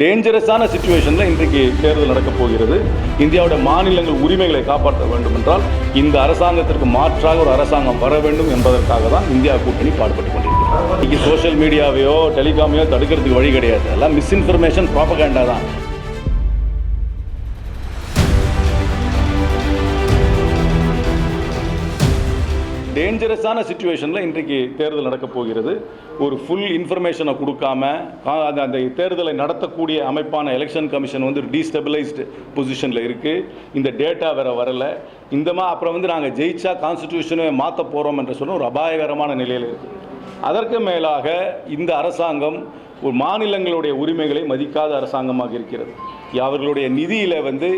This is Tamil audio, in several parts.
டேஞ்சரஸான சுச்சுவேஷனில் இன்றைக்கு தேர்தல் நடக்கப் போகிறது. இந்தியாவுடைய மாநிலங்கள் உரிமைகளை காப்பாற்ற வேண்டும் என்றால் இந்த அரசாங்கத்திற்கு மாற்றாக ஒரு அரசாங்கம் வர வேண்டும் என்பதற்காக தான் இந்தியா கூட்டணி பாடுபட்டு கொண்டிருக்கிறது. இன்னைக்கு சோஷியல் மீடியாவையோ டெலிகாமையோ தடுக்கிறதுக்கு வழி கிடையாது. எல்லாம் மிஸ்இன்ஃபர்மேஷன் ப்ராபகேண்டா தான். டேஞ்சரஸான சுச்சுவேஷனில் இன்றைக்கு தேர்தல் நடக்கப் போகிறது. ஒரு ஃபுல் இன்ஃபர்மேஷனை கொடுக்காம அந்த அந்த தேர்தலை நடத்தக்கூடிய அமைப்பான எலெக்ஷன் கமிஷன் வந்து டீஸ்டெபிளைஸ்டு பொசிஷனில் இருக்குது இந்த டேட்டா வேறு வரலை. இந்த மா அப்புறம் வந்து நாங்கள் ஜெயிச்சா கான்ஸ்டிடியூஷனை மாற்ற போகிறோம் என்று சொன்ன ஒரு அபாயகரமான நிலையில் இருக்குது அதற்கு மேலாக இந்த அரசாங்கம் ஒரு மாநிலங்களுடைய உரிமைகளை மதிக்காத அரசாங்கமாக இருக்கிறது. அவர்களுடைய நிதியில் வந்து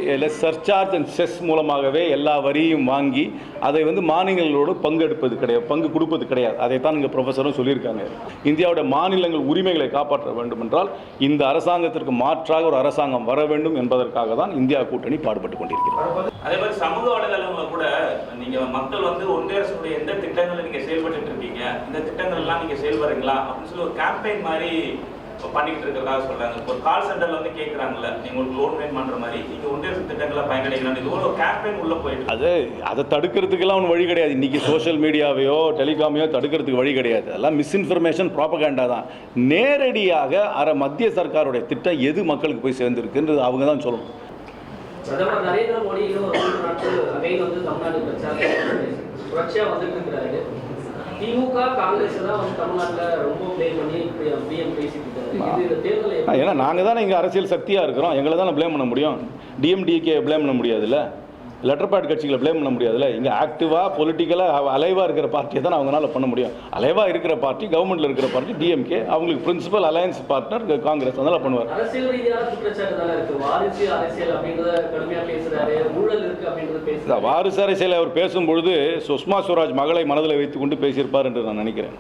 சர்ச்சார்ஜ் அண்ட் செஸ் மூலமாகவே எல்லா வரியும் வாங்கி அதை வந்து மாநிலங்களோடு பங்கெடுப்பது கிடையாது பங்கு கொடுப்பது கிடையாது. அதைத்தான் இங்கே ப்ரொஃபஸரும் சொல்லியிருக்காங்க. இந்தியாவுடைய மாநிலங்கள் உரிமைகளை காப்பாற்ற வேண்டும் என்றால் இந்த அரசாங்கத்திற்கு மாற்றாக ஒரு அரசாங்கம் வர வேண்டும் என்பதற்காக தான் இந்தியா கூட்டணி பாடுபட்டு கொண்டிருக்கிறது. அதே மாதிரி சமூக வலைதளங்கள்ல கூட நீங்கள் மக்கள் வந்து ஒன்றிய அரசுடைய எந்த திட்டங்களை நீங்கள் செயல்பட்டு இருக்கீங்க இந்த திட்டங்கள் எல்லாம் நீங்க செயல்படுறீங்களா அப்படின்னு சொல்லி ஒரு கேம்பெயின் மாதிரி பண்ணிக்கிட்டு இருக்கிறதா சொல்றாங்க. இப்போ ஒரு கால் சென்டர்ல வந்து கேக்குறாங்கல்ல நீங்க உங்களுக்கு லோன் வேணுமான்ற மாதிரி நீங்க ஒன்றிய திட்டங்களை பயனடைக்கலாம் இது ஒரு கேம்பெயின் உள்ள போயிட்டு. அது அதை தடுக்கிறதுக்கெல்லாம் ஒன்றும் வழி கிடையாது. இன்றைக்கி சோஷியல் மீடியாவையோ டெலிகாமையோ தடுக்கிறதுக்கு வழி கிடையாது. அதெல்லாம் மிஸ்இன்ஃபர்மேஷன் ப்ராபகேண்டா தான். நேரடியாக அர மத்திய சர்க்காருடைய திட்டம் எது மக்களுக்கு போய் சேர்ந்துருக்குன்றது அவங்க தான் சொல்லணும். பிரதமர் நரேந்திர மோடி இன்னும் வந்து தமிழ்நாடு பிரச்சாரம் தொடர்ச்சியா வந்துட்டு இருக்கிறாரு. திமுக காங்கிரஸ் தான் வந்து தமிழ்நாட்டில் ரொம்ப ப்ளே பண்ணி பிஎம் பேசிட்டு இருக்காரு ஏன்னா நாங்கள் தானே இங்கே அரசியல் சக்தியாக இருக்கிறோம். எங்களை தானே ப்ளேம் பண்ண முடியும். டிஎம்டிகே ப்ளேம் பண்ண முடியாதுல்ல? லெட்டர் பேட் கட்சிகளை ப்ளேம் பண்ண முடியாதுல்ல? இங்கே ஆக்டிவாக பொலிட்டிக்கலாக அலைவாக இருக்கிற பார்ட்டியை தான் அவங்களால பண்ண முடியும். அலைவாக இருக்கிற பார்ட்டி கவர்மெண்ட்டில் இருக்கிற பார்ட்டி டிஎம்கே அவங்களுக்கு பிரின்சிபல் அலையன்ஸ் பார்ட்னர் காங்கிரஸ் அதெல்லாம் பண்ணுவார். வாரிசு அரசியல் அவர் பேசும்பொழுது சுஷ்மா ஸ்வராஜ் மகளை மனதில் வைத்துக்கொண்டு பேசியிருப்பார் என்று நான் நினைக்கிறேன்.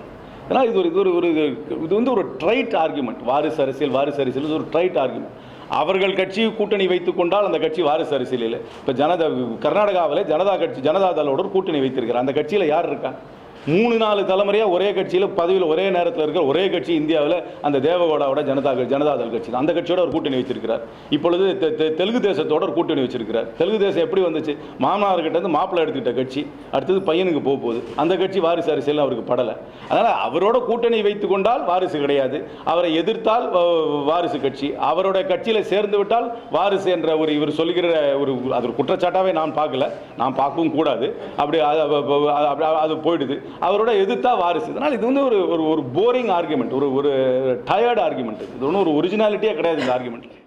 ஏன்னா இது ஒரு இது ஒரு ஒரு இது வந்து ஒரு ட்ரைட் ஆர்குமெண்ட் வாரிசு அரசியல் வாரிசு அரசியல் இது ஒரு ட்ரைட் ஆர்குமெண்ட் அவர்கள் கட்சி கூட்டணி வைத்துக் கொண்டால் அந்த கட்சி வாரிசு அரசியல் இல்லை இப்போ ஜனதா கர்நாடகாவில் ஜனதா கட்சி ஜனதா தளோட கூட்டணி வைத்திருக்கிறார். அந்த கட்சியில் யார் இருக்கா? மூணு நாலு தலைமுறையாக ஒரே கட்சியில் பதவியில் ஒரே நேரத்தில் இருக்கிற ஒரே கட்சி இந்தியாவில் அந்த தேவகோடாவோட ஜனதா ஜனதாதள் கட்சி அந்த கட்சியோட ஒரு கூட்டணி வச்சிருக்கிறார். இப்பொழுது தெ- தெ- தெலுங்கு தேசத்தோட ஒரு கூட்டணி வச்சிருக்கிறார். தெலுங்கு தேசம் எப்படி வந்துச்சு? மாமனார்கிட்ட இருந்து மாப்பிள்ளை எடுத்துக்கிட்ட கட்சி அடுத்தது பையனுக்கு போக போகுது. அந்த கட்சி வாரிசு அரசியல் அவருக்கு படலை. அதனால் அவரோட கூட்டணி வைத்து கொண்டால் வாரிசு கிடையாது. அவரை எதிர்த்தால் வாரிசு கட்சி. அவரோட கட்சியில் சேர்ந்து விட்டால் வாரிசு என்ற ஒரு இவர் சொல்லுகிற ஒரு அது ஒரு குற்றச்சாட்டாகவே நான் பார்க்கல. நான் பார்க்கவும் கூடாது. அப்படி அப்படி அது போயிடுது. அவரோட எதிர்த்தா வாரிசு. அதனால் இது வந்து ஒரு ஒரு ஒரு போரிங் ஆர்குமெண்ட் ஒரு ஒரு டயர்டு ஆர்குமெண்ட் இது ஒன்றும் ஒரு ஒரிஜினாலிட்டியே கிடையாது இந்த ஆர்குமெண்ட்டில்